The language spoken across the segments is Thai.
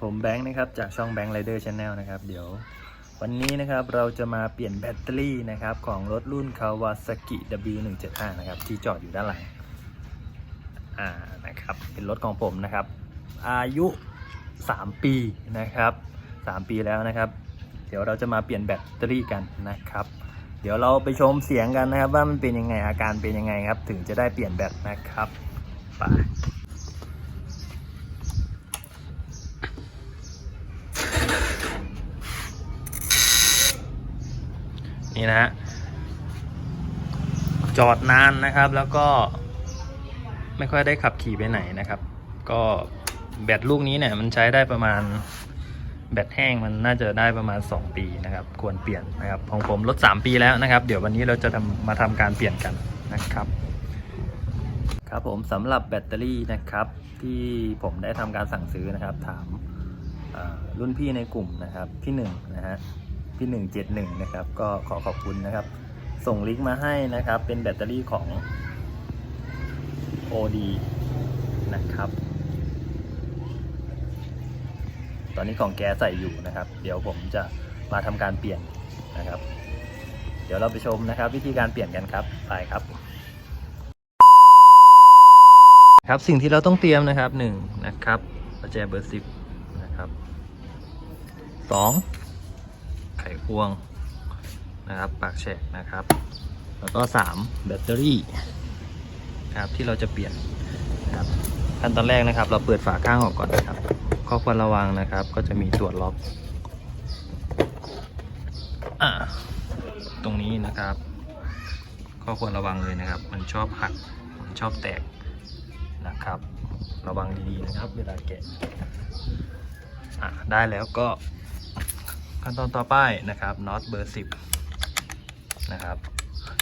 ผมแบงค์นะครับจากช่องแบงค์ไรเดอร์ชาแนลนะครับ เดี๋ยววันนี้นะครับเราจะมาเปลี่ยนแบตเตอรี่นะครับของรถรุ่น Kawasaki W175 นะครับที่จอดอยู่ด้านหลังอ่านะครับเป็นรถของผมนะครับ อายุ 3 ปีนะครับ 3 ปีแล้วนะครับ เดี๋ยวเราจะมาเปลี่ยนแบตเตอรี่กันนะครับ เดี๋ยวเราไปชมเสียงกันนะครับ ว่ามันเป็นยังไงอาการเป็นยังไงครับ ถึงจะได้เปลี่ยนแบตนะครับไป นี่นะฮะจอดนานนะครับแล้วก็ไม่ค่อยได้ขับขี่ไปไหนนะครับ ก็แบตลูกนี้เนี่ยมันใช้ได้ประมาณแบตแห้งมันน่าจะได้ประมาณ 2 ปีนะครับ ควรเปลี่ยนนะครับของผมลด 3 ปีแล้วนะครับ เดี๋ยววันนี้เราจะทำมาทำการเปลี่ยนกันนะครับ ครับผมสำหรับแบตเตอรี่นะครับ ที่ผมได้ทำการสั่งซื้อนะครับ ถามรุ่นพี่ในกลุ่มนะครับพี่หนึ่งนะฮะ พี่ 171 นะครับ ก็ขอขอบคุณนะครับ ส่งลิงก์มาให้นะครับ เป็นแบตเตอรี่ของ OD นะครับ ตอนนี้ของแกใส่อยู่นะครับ เดี๋ยวผมจะมาทำการเปลี่ยนนะครับ เดี๋ยวเราไปชมนะครับ วิธีการเปลี่ยนกันครับ ไปครับ ครับสิ่งที่เราต้องเตรียมนะครับ1นะครับประแจเบอร์10นะครับ2 พวงนะครับปากแฉกนะครับ แล้วก็ 3 แบตเตอรี่ครับที่เราจะเปลี่ยนนะครับขั้นตอนแรกนะครับ เราเปิดฝาข้างออกก่อนนะครับข้อควรระวังนะครับ ก็จะมีตรวจล็อกอตรงนี้นะครับข้อควรระวังเลยนะครับ มันชอบหักมันชอบแตกนะครับ ระวังดีๆนะครับ เวลาแกะได้แล้วก็ ขั้นตอนต่อไปนะครับน็อตเบอร์10นะครับ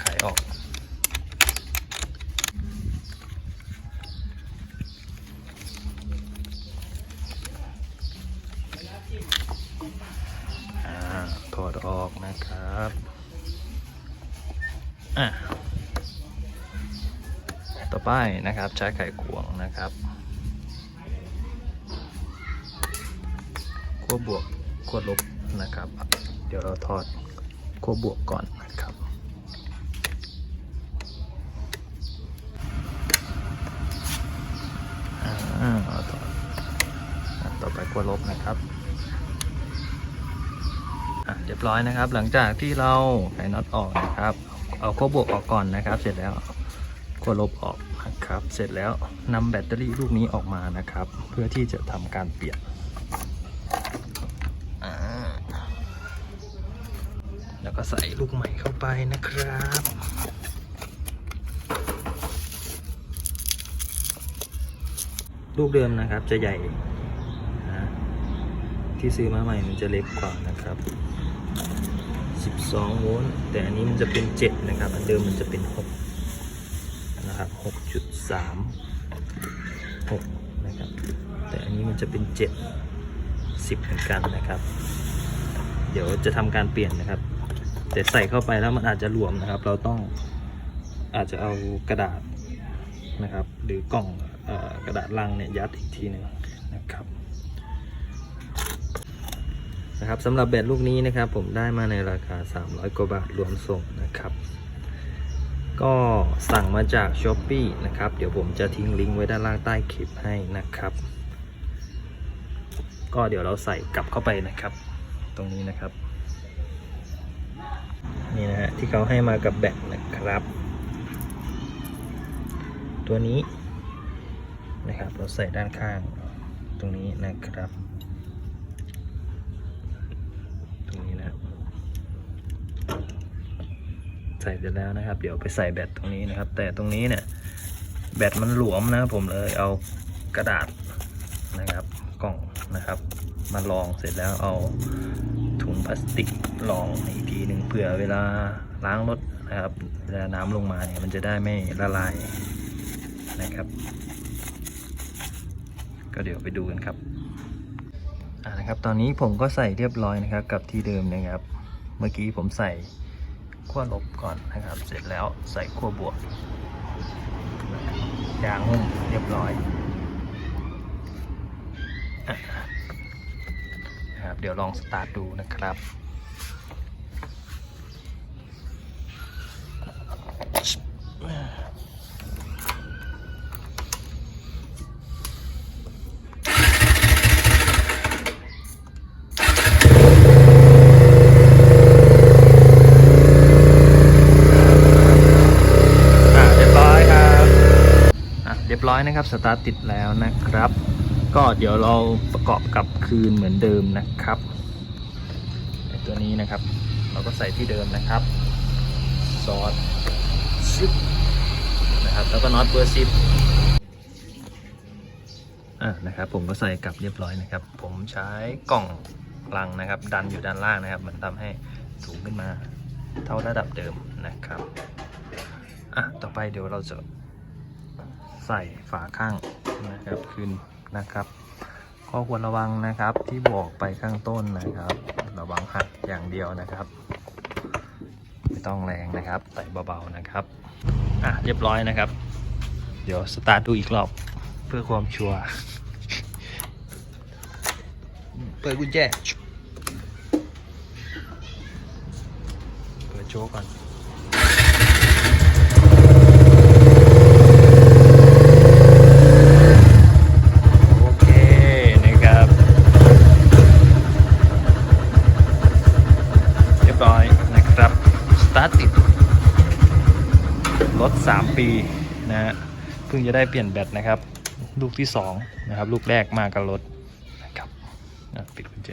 ไขออกอ่าถอดออกนะครับ อะ ต่อไปนะครับใช้ไขควงนะครับขั้วบวกขั้วลบ นะครับ เดี๋ยวเราถอดขั้วบวกก่อนนะครับอ่อต่อไปขั้วลบนะครับเรียบร้อยนะครับ หลังจากที่เราไขน็อตออกนะครับ เอาขั้วบวกออกก่อนนะครับ เสร็จแล้วขั้วลบออกนะครับ เสร็จแล้วนำแบตเตอรี่ลูกนี้ออกมานะครับ เพื่อที่จะทำการเปลี่ยนอ่า แล้วก็ใส่ลูกใหม่เข้าไปนะครับลูกเดิมนะครับจะใหญ่นะที่ซื้อมาใหม่มันจะเล็กกว่านะครับ 12 โวลต์แต่อันนี้มันจะเป็น 7 นะครับ อันเดิมมันจะเป็น 6 นะครับ 6.3 6 นะครับ แต่อันนี้มันจะเป็น 7 10 เหมือนกันนะครับ เดี๋ยวจะทำการเปลี่ยนนะครับ แต่ใส่เข้าไปแล้วมันอาจจะรวมนะครับ เราต้องอาจจะเอากระดาษนะครับ หรือกล่องอกระดาษลังเนี่ยยัดอีกทีหนึ่งนะครับนะครับสำหรับแบตลูกนี้นะครับ ผมได้มาในราคา 300 กว่าบาทรวมส่งนะครับ ก็สั่งมาจาก s h อ p e e นะครับ เดี๋ยวผมจะทิ้งลิงก์ไว้ด้านล่างใต้คลิปให้นะครับ ก็เดี๋ยวเราใส่กลับเข้าไปนะครับ ตรงนี้นะครับ นี่นะฮะที่เขาให้มากับแบตนะครับ ตัวนี้นะครับเราใส่ด้านข้างตรงนี้นะครับ ตรงนี้นะใส่เสร็จแล้วนะครับ เดี๋ยวไปใส่แบตตรงนี้นะครับ แต่ตรงนี้เนี่ยแบตมันหลวมนะครับผมเลยเอากระดาษนะครับกล่องนะครับ มาลองเสร็จแล้วเอา ถุงพลาสติกรองอีกทีหนึ่งเผื่อเวลาล้างรถนะครับเวลาน้ำลงมาเนี่ยมันจะได้ไม่ละลายนะครับ ก็เดี๋ยวไปดูกันครับอ่านะครับ ตอนนี้ผมก็ใส่เรียบร้อยนะครับ กับที่เดิมนะครับ เมื่อกี้ผมใส่ขั้วลบก่อนนะครับ เสร็จแล้วใส่ขั้วบวกยางหุ้มเรียบร้อย อะเดี๋ยวลองสตาร์ทดูนะครับอะเรียบร้อยครับอะเรียบร้อยนะครับ สตาร์ทติดแล้วนะครับ ก็เดี๋ยวเราประกอบกับคืนเหมือนเดิมนะครับตัวนี้นะครับ เราก็ใส่ที่เดิมนะครับซอสซิปนะครับแล้วก็น็อตเบอร์ซิปอะนะครับ ผมก็ใส่กลับเรียบร้อยนะครับ ผมใช้กล่องลังนะครับ ดันอยู่ด้านล่างนะครับ มันทำให้สูงขึ้นมาเท่าระดับเดิมนะครับอะต่อไปเดี๋ยวเราจะใส่ฝาข้างนะครับขึ้น นะครับข้อควรระวังนะครับที่บอกไปข้างต้นนะครับ ระวังหักอย่างเดียวนะครับ ไม่ต้องแรงนะครับใส่เบาๆนะครับอะเรียบร้อยนะครับ เดี๋ยวสตาร์ทดูอีกรอบเพื่อความชัวร์เปิดกุญแจเปิดโชว์ก่อน พิ่งจะได้เปลี่ยนแบตนะครับ ลูกที่2นะครับลูกแรกมากับรถนะครับปิดกุญแจ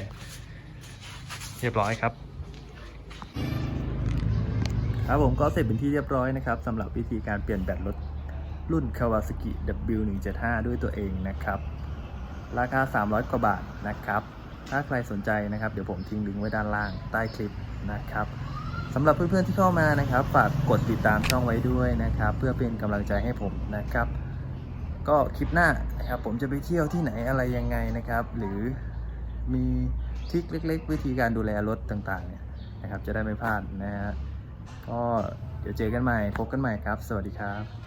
เรียบร้อยครับ ครับผมก็เสร็จเป็นที่เรียบร้อยนะครับสำหรับวิธีการเปลี่ยนแบตรถรุ่น Kawasaki W175 ด้วยตัวเองนะครับ ราคา 300 กว่าบาทนะครับ ถ้าใครสนใจนะครับ เดี๋ยวผมทิ้งลิงก์ไว้ด้านล่างใต้คลิปนะครับ สำหรับเพื่อนๆที่เข้ามานะครับ ฝากกดติดตามช่องไว้ด้วยนะครับ เพื่อเป็นกำลังใจให้ผมนะครับ ก็คลิปหน้านะครับผมจะไปเที่ยวที่ไหนอะไรยังไงนะครับ หรือมีทริคเล็ก ๆ วิธีการดูแลรถต่างๆเนี่ยนะครับ จะได้ไม่พลาดนะฮะก็เดี๋ยวเจอกันใหม่พบกันใหม่ครับ สวัสดีครับ